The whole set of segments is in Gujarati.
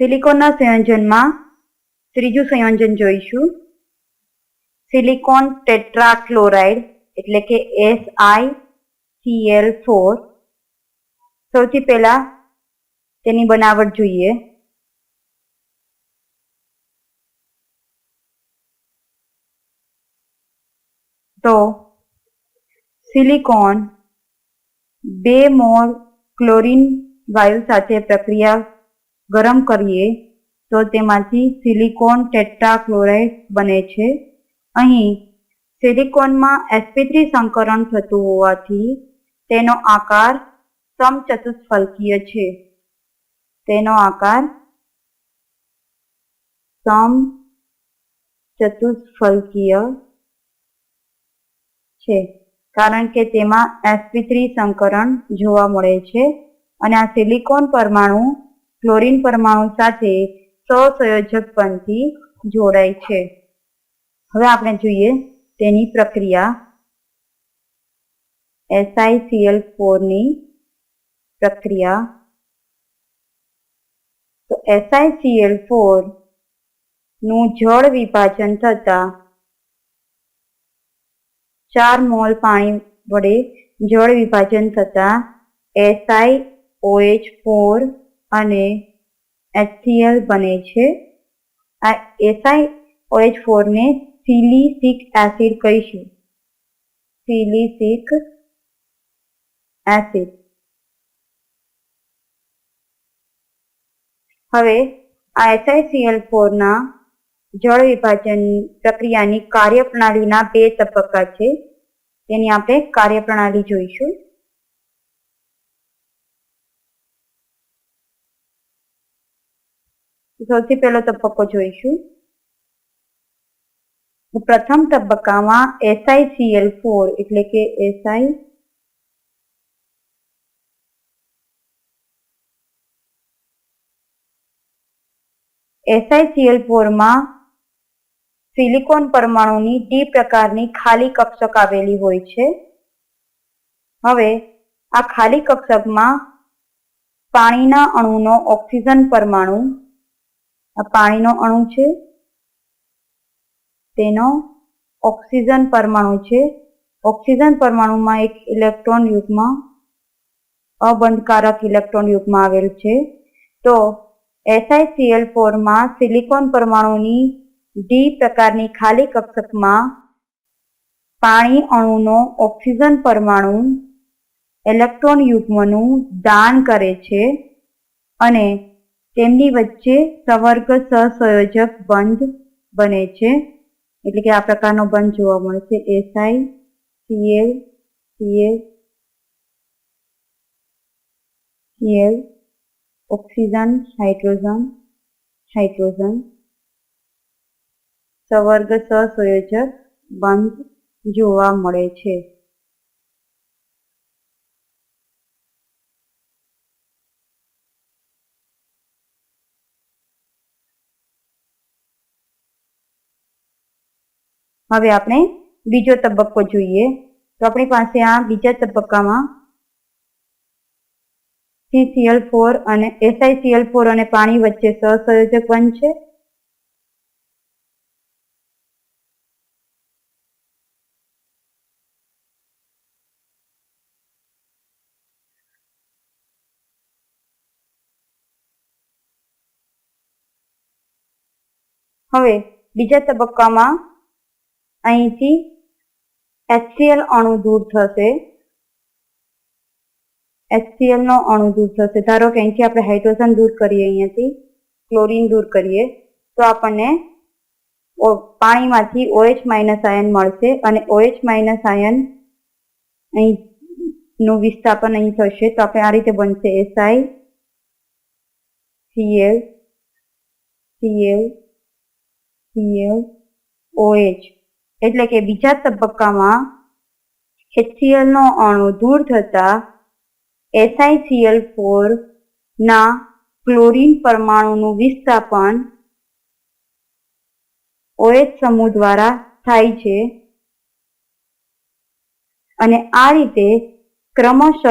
સિલિકોનના સંયોજનમાં ત્રીજું સંયોજન જોઈશું. સિલિકોન ટેટ્રાક્લોરાઇડ એટલે કે એસ આઈ સીએલ ફોર સૌથી પહેલા તેની બનાવટ જોઈએ. તો સિલિકોન બે મોલ ક્લોરીન વાયુ સાથે પ્રક્રિયા ગરમ કરીએ, તો તેમાંથી સિલિકોન ટેટ્રાક્લોરાઇડ બને છે. અહીં સિલિકોનમાં sp3 સંકરણ થતું હોવાથી તેનો આકાર સમચતુષ્ફલકીય છે. તેનો આકાર સમ ચતુષ્ફલકીય છે, કારણ કે તેમાં sp3 સંકરણ જોવા મળે છે અને આ સિલિકોન પરમાણુ ક્લોરીન પરમાણુ સાથે સહસંયોજક બનથી જોડાય છે. હવે આપણે જોઈએ તેની પ્રક્રિયા. SiCl4 ની પ્રક્રિયા. તો SiCl4 નું જળ વિભાજન થતા ચાર મોલ પાણી વડે જળ વિભાજન થતા SiOH4 અને HCl બને છે. આ SiOH4 ને સિલિસિક એસિડ કહીશું. સિલિસિક એસિડ હવે આ SiCl4 ના જળ વિભાજન પ્રક્રિયાની કાર્યપ્રણાલીના બે તબક્કા છે. તેની આપણે કાર્યપ્રણાલી જોઈશું. સૌથી પહેલો તબક્કો જોઈશું. પ્રથમ તબક્કામાં SiCl4 એટલે કે એસઆઈ SiCl4 માં સિલિકોન પરમાણુની ડી પ્રકારની ખાલી કક્ષક આવેલી હોય છે. હવે આ ખાલી કક્ષકમાં પાણીના અણુનો ઓક્સિજન પરમાણુ આ પાણીનો અણુ છે. તેનો ઓક્સિજન પરમાણુ છે. ઓક્સિજન પરમાણુમાં એક ઇલેક્ટ્રોન યુગમાં અબંધકારક ઇલેક્ટ્રોન યુગમાં આવેલ છે. તો SiCl4 માં સિલિકોન પરમાણુની ડી પ્રકારની ખાલી કક્ષકમાં પાણી અણુનો ઓક્સિજન પરમાણુ ઇલેક્ટ્રોન યુગ્મનું દાન કરે છે. અને તેમની વચ્ચે સવર્ગ સહસંયોજક બંધ બને છે. એટલે કે આ પ્રકારનો બંધ જોવા મળશે CL CL CL oxygen hydrogen hydrogen સવર્ગ સહસંયોજક બંધ જોવા મળે છે. હવે આપણે બીજો તબક્કો જોઈએ. તો આપણી પાસે આ બીજા તબક્કામાં CCl4 અને SiCl4 અને પાણી વચ્ચે સહસંયોજક બનશે હવે બીજા તબક્કામાં અહીંથી HCl અણુ દૂર થશે. HCl નો અણુ દૂર થશે. ધારો કે અહીંથી આપણે હાઇડ્રોજન દૂર કરીએ અહીંયાથી, ક્લોરીન દૂર કરીએ, તો આપણને પાણીમાંથી OH માઇનસ આયન મળશે અને OH માઇનસ આયન અહીં નું વિસ્થાપન અહીં થશે. તો આપણે આ રીતે બનશે. SI, Cl Cl Cl OH એટલે કે બીજા તબક્કામાં એચસીએલનો અણુ દૂર થતા SiCl4 ના ક્લોરીન પરમાણુનું વિસ્થાપન ઓએચ સમૂહ દ્વારા થાય છે. અને આ રીતે ક્રમશઃ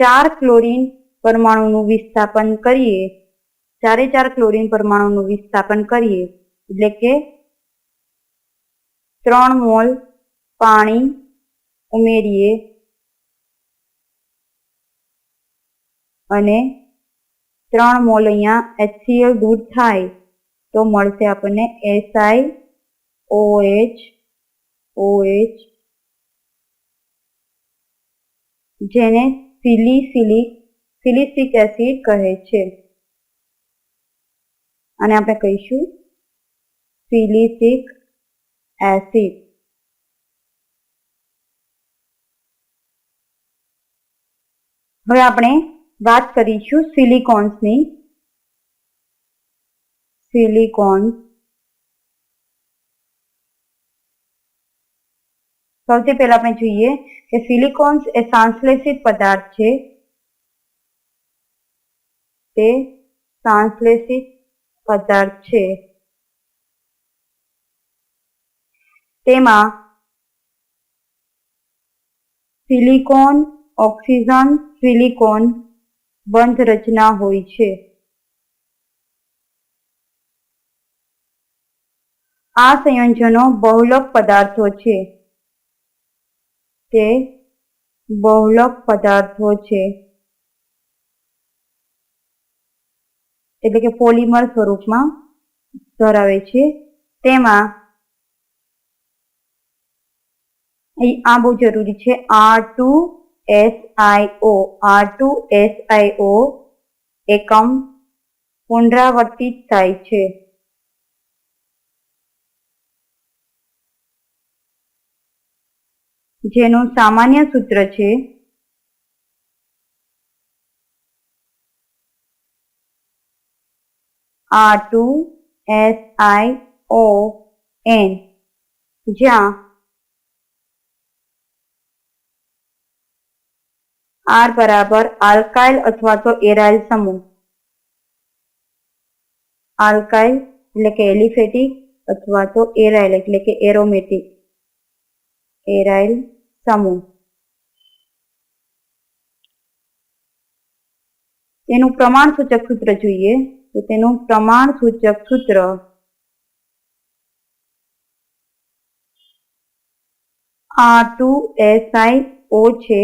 ચાર ક્લોરીન પરમાણુનું વિસ્થાપન કરીએ. ચારે ચાર ક્લોરીન પરમાણુનું વિસ્થાપન કરીએ. એટલે કે ત્રણ મોલ પાણી ઉમેરીએ અને ત્રણ મોલ અહીંયા એચસીએલ દૂર થાય તો મળશે આપણને એસઆઈ, ઓએચ ઓએચ, જેને સિલિસિલિક, સિલિસિક એસિડ કહે છે. અને આપણે કહીશું સિલિસિક એસિડ હવે આપણે વાત કરીશું સિલિકોન્સની. સિલિકોન્સ. સૌથી પહેલા આપણે જોઈએ કે સિલિકોન્સ એ સાંશ્લેષિત પદાર્થ છે. તે સાંશ્લેષિત પદાર્થ છે. તેમાં સિલિકોન ઓક્સિજન સિલિકોન બંધ રચના હોય છે. આ સંયોજનો બહુલક પદાર્થો છે. તે બહુલક પદાર્થો છે. એટલે કે પોલિમર સ્વરૂપમાં ધરાવે છે. તેમાં આ બહુ જરૂરી છે. R two S I O. R two S I O એકમ પુનરાવર્તિત થાય છે. જેનું સામાન્ય સૂત્ર છે. R two S I O N. જ્યાં આર બરાબર આલ્કાઇલ અથવા તો એરાઇલ સમૂહ. આલ્કાઇલ એટલે કે એલિફેટિક અથવા તો એરાઇલ એટલે કે એરોમેટિક. એરાઇલ સમૂહ. તેનું પ્રમાણ સૂચક સૂત્ર જોઈએ તો તેનું પ્રમાણ સૂચક સૂત્ર આ ટુ એસઆઈ ઓ છે.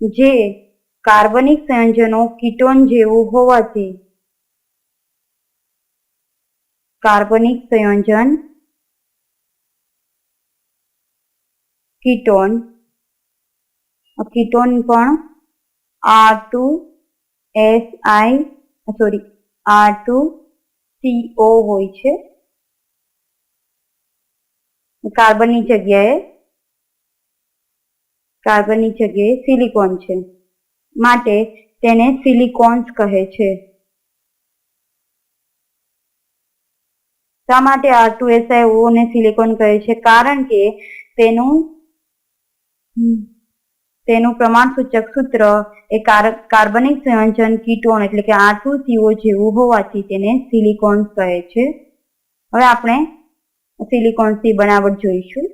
જે કાર્બનિક સંયોજનો કીટોન જેવું હોવાથી કાર્બનિક સંયોજન કીટોન કીટોન પણ R two S I, sorry, R two CO હોય છે. કાર્બનની જગ્યાએ કાર્બનની જગ્યાએ સિલિકોન છે. માટે તેને સિલિકોન્સ કહે છે. શા માટે આર ટુ એસઆઈઓ ને સિલિકોન કહે છે? કારણ કે તેનું તેનું પ્રમાણ સૂચક સૂત્ર એ કાર્બનિક સંયોજન કીટોન એટલે કે આર ટુ સીઓ જેવું હોવાથી તેને સિલિકોન્સ કહે છે. હવે આપણે સિલિકોન્સની બનાવટ જોઈશું.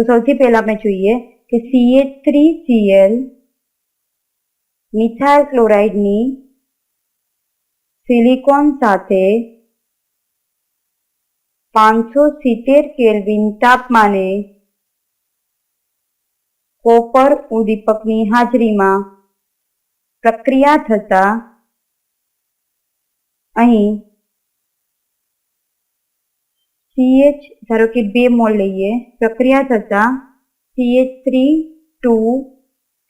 તો સૌથી પહેલા આપણે જોઈએ કે સીએચ થ્રી સીએલ મિથાઇલ ક્લોરાઇડની સિલિકોન સાથે પાંચસો સિત્તેર કેલ્વિન તાપમાને કોપર ઉદ્દીપકની હાજરીમાં પ્રક્રિયા થતા અહીં સીએચ ધારો કે બે મોલ લઈએ, પ્રક્રિયા થતા CH three two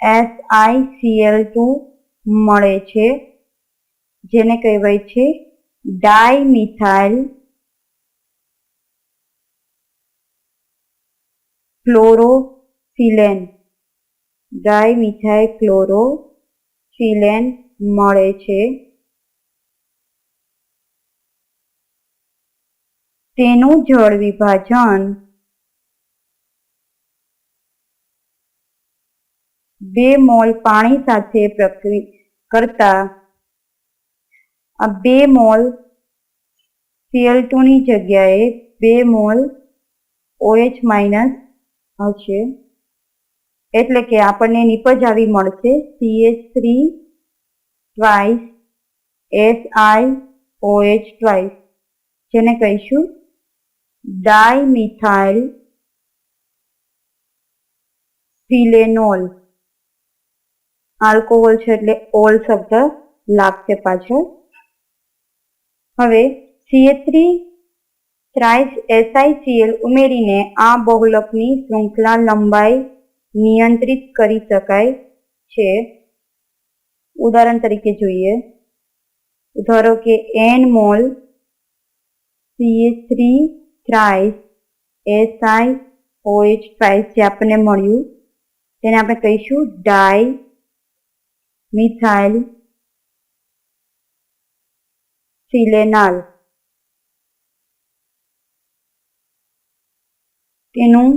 S I CL two મળે છે, જેને કહેવાય છે ડાયમિથાઇલ ક્લોરોસિલેન ડાયમિથાઇલ ક્લોરોસિલેન મળે છે. તેનું જળ વિભાજન બે મોલ પાણી સાથે પ્રક્રિયા કરતા આ બે મોલ સીએલની જગ્યાએ બે મોલ ઓએચ માઇનસ હશે એટલે કે આપણને નિપજ આવી મળશે. CH three twice S I OH twice જેને કહીશું ડાયમિથાઇલ સિલેનોલ આલ્કોહોલ છે એટલે ઓલ શબ્દ લાગશે પાછળ હવે સીએ થ્રી ઉમેરીને આ બહુલકની શૃંખલા લંબાઈ નિયંત્રિત કરી શકાય છે. ઉદાહરણ તરીકે જોઈએ. ધારો કે N mole CA three thrice SI OH thrice જે આપણને મળ્યું, તેને આપણે કહીશું ડાય મિથાઇલ સિલેનાલ તેનું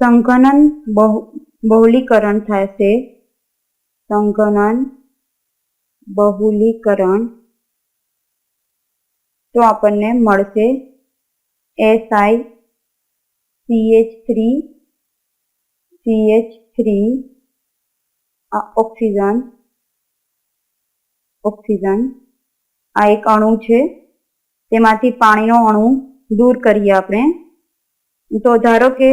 સંઘનન બહુલીકરણ થશે સંઘનન બહુલીકરણ તો આપણને મળશે SI CH three CH three oxygen oxygen, આ એક અણુ છે. તેમાંથી પાણીનો અણુ દૂર કરીએ આપણે. તો ધારો કે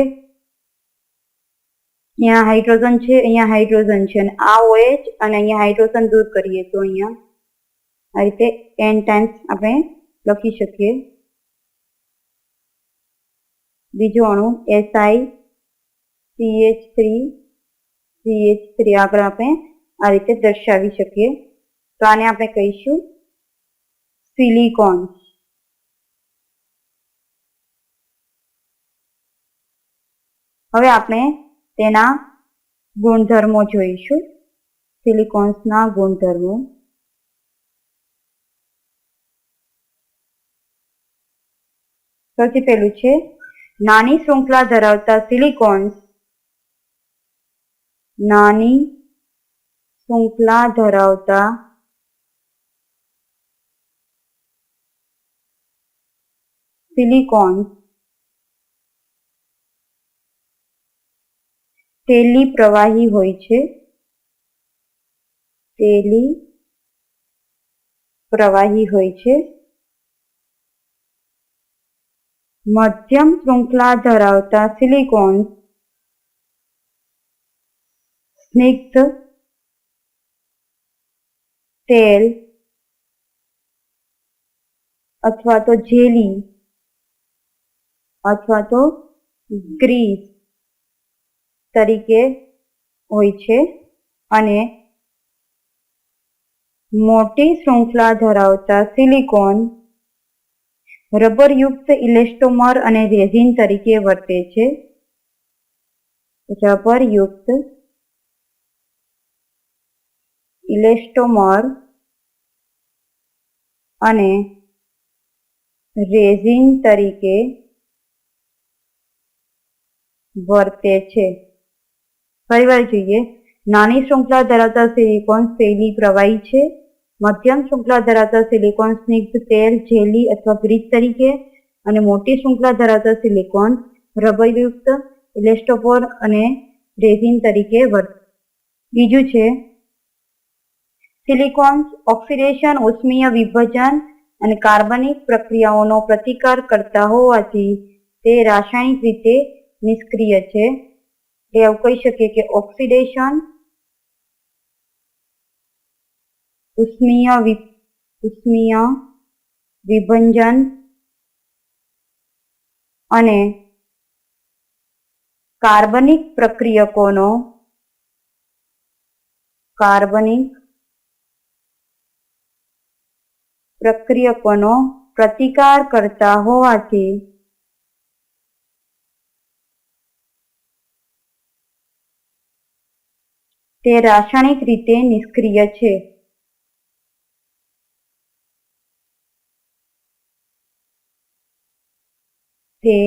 અહીંયા હાઇડ્રોજન છે, અહીંયા હાઇડ્રોજન છે, અને આ ઓએચ અને અહીંયા હાઇડ્રોજન દૂર કરીએ તો અહીંયા આ રીતે એન ટાઈમ્સ આપણે લખી શકીએ. બીજો અણુ SI CH three CH three આગળ આપણે આ રીતે દર્શાવી શકીએ. તો આને આપણે કહીશું સિલિકોન હવે આપણે તેના ગુણધર્મો જોઈશું. સિલિકોન્સના ગુણધર્મો. સૌથી પહેલું છે નાની શૃંખલા ધરાવતા સિલિકોન્સ નાની શૃંખલા ધરાવતા સિલિકોન્સ તેલી પ્રવાહી હોય છે. તેલી પ્રવાહી હોય છે. મધ્યમ શૃંખલા ધરાવતા સિલિકોન્સ સ્નિગ્ધ તેલ અથવા તો જેલી અથવા તો ગ્રીસ તરીકે હોય છે અને મોટી શૃંખલા ધરાવતા સિલિકોન રબરયુક્ત ઇલેસ્ટોમર અને રેઝિન તરીકે વર્તે છે. રબરયુક્ત ઇલેસ્ટોમર અને રેઝિન તરીકે વર્તે છે. ફરીવાર જોઈએ. નાની શૃંખલા ધરાવતા સિલિકોન શૈલી પ્રવાહી છે. મધ્યમ શૃંખલા ધરાવતા સિલિકોન સ્નિગ્ધ તેલ, જેલી અથવા ગ્રીસ તરીકે અને મોટી શૃંખલા ધરાવતા સિલિકોન, રબરયુક્ત, ઇલેસ્ટોપોર અને રેઝિન તરીકે વર્ત. બીજું છે સિલિકોન્સ ઓક્સિડેશન, ઉષ્મીય વિભજન અને કાર્બનિક પ્રક્રિયાઓનો પ્રતિકાર કરતા હોવાથી તે રાસાયણિક રીતે નિષ્ક્રિય છે. એવું કહી શકીએ કે ઓક્સિડેશન ઉષ્મીય ઉષ્મીય વિભંજન અને કાર્બનિક પ્રક્રિયકોનો કાર્બનિક પ્રક્રિયકોનો પ્રતિકાર કરતા હોવાથી તે રાસાયણિક રીતે નિષ્ક્રિય છે. તે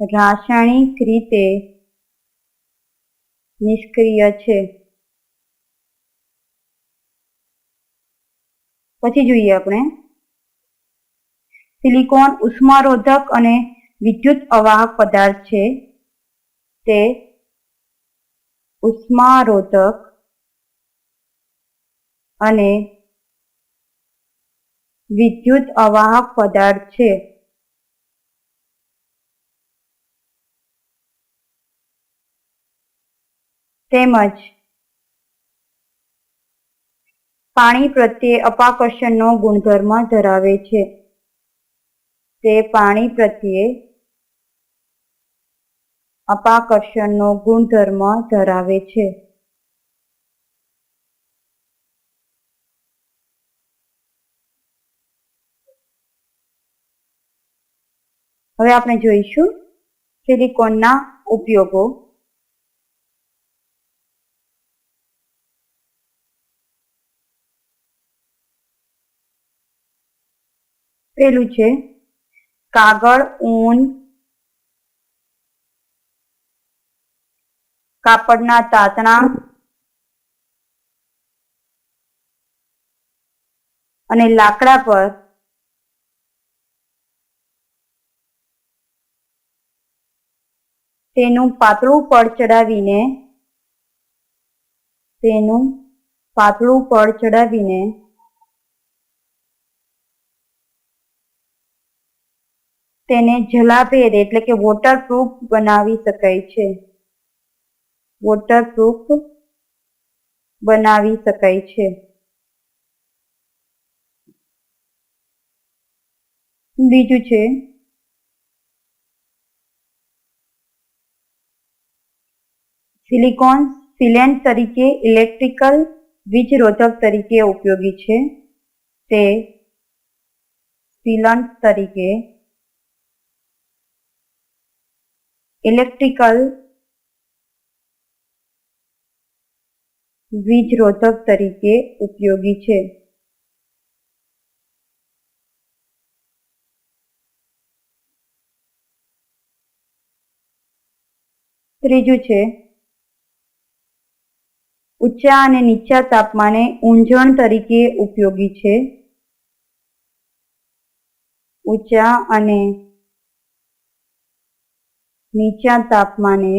રાસાયણિક રીતે નિષ્ક્રિય છે. પછી જોઈએ આપણે સિલિકોન ઉષ્મારોધક અને વિદ્યુત અવાહક પદાર્થ છે તે ઉષ્મારોધક અને વિદ્યુત અવાહક પદાર્થ છે. તેમજ પાણી પ્રત્યે અપાકર્ષણનો ગુણધર્મ ધરાવે છે. તે પાણી પ્રત્યે અપાકર્ષણનો ગુણધર્મ ધરાવે છે. હવે આપણે જોઈશું સિલિકોનના ઉપયોગો પેલું છે. કાગળ, ઊન, કાપડના તાતણા અને લાકડા પર તેનું પાતળું પડ ચડાવીને તેનું પાતળું પડ ચડાવીને તેને જલાભેદ એટલે કે વોટરપ્રૂફ બનાવી શકાય છે. વોટરપ્રૂફ બનાવી શકાય છે. બીજું છે સિલિકોન સિલેન્ડ તરીકે ઇલેક્ટ્રિકલ વીજરોધક તરીકે ઉપયોગી છે. તે સિલન્ટ તરીકે ઇલેક્ટ્રિકલ વીજરોધક તરીકે ઉપયોગી છે. ત્રીજું છે, ઊંચા અને નીચા તાપમાને ઊંજણ તરીકે ઉપયોગી છે. ઊંચા અને નીચા તાપમાને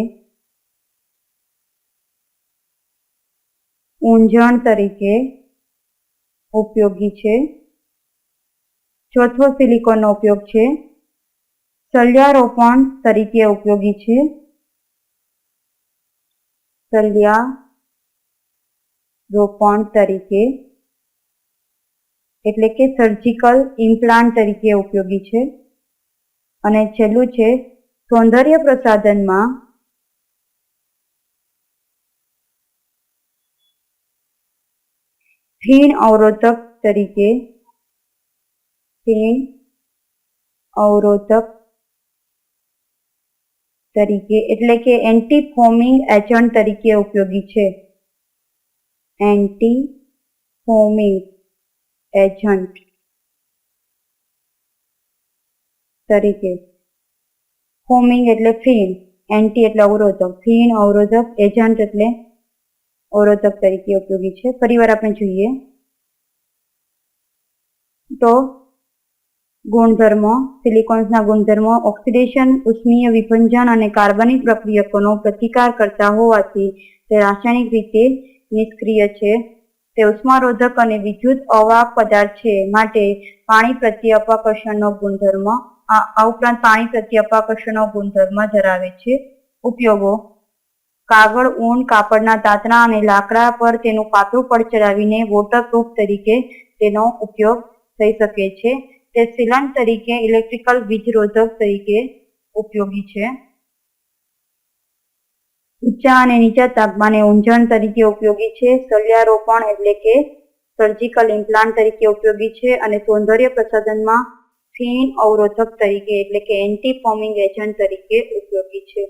ઊંજણ તરીકે ઉપયોગી છે. ચોથો સિલિકોનનો ઉપયોગ છે. સળિયારોપણ તરીકે ઉપયોગી છે. સળિયા રોપણ તરીકે એટલે કે સર્જિકલ ઇમ્પ્લાન્ટ તરીકે ઉપયોગી છે. અને છેલ્લું છે સૌંદર્ય પ્રસાધનમાં ફીણ અવરોધક તરીકે ફીણ અવરોધક તરીકે એટલે કે એન્ટી ફોમિંગ એજન્ટ તરીકે ઉપયોગી છે એન્ટી ફોમિંગ એજન્ટ તરીકે ફોમિંગ એટલે ફીણ, એન્ટી એટલે અવરોધક. ફીણ, અવરોધક, એજન્ટ એટલે અવરોધક તરીકે ઉપયોગી છે. ફરીવાર આપણે જોઈએ. તો ગુણધર્મો, સિલિકોન્સના ગુણધર્મો, ઓક્સિડેશન, ઉષ્મીય વિભંજન અને કાર્બનિક પ્રક્રિયકોનો પ્રતિકાર કરતા હોવાથી તે રાસાયણિક રીતે નિષ્ક્રિય છે. તે ઉષ્મારોધક અને વિદ્યુત અવાહક પદાર્થ છે. માટે પાણી પ્રત્યે અપાકર્ષણનો ગુણધર્મ આ ઉપરાંત પાણી પ્રત્યે અપાકર્ષણનો ગુણધર્મ ધરાવે છે. ઉપયોગો. કાગળ, ઊન, કાપડના તાતણા અને લાકડા પર તેનું પાતળું પડ ચડાવીને વોટરપ્રૂફ તરીકે તેનો ઉપયોગ થઈ શકે છે. તે સિલન તરીકે ઇલેક્ટ્રિકલ વીજરોધક તરીકે ઉપયોગી છે. ઊંચા અને નીચા તાપમાને ઊંજણ તરીકે ઉપયોગી છે. સળિયારોપણ એટલે કે સર્જિકલ ઇમ્પ્લાન્ટ તરીકે ઉપયોગી છે અને સૌંદર્ય પ્રસાધનમાં ફીણ અવરોધક તરીકે એટલે કે એન્ટી ફોમિંગ એજન્ટ તરીકે ઉપયોગી છે.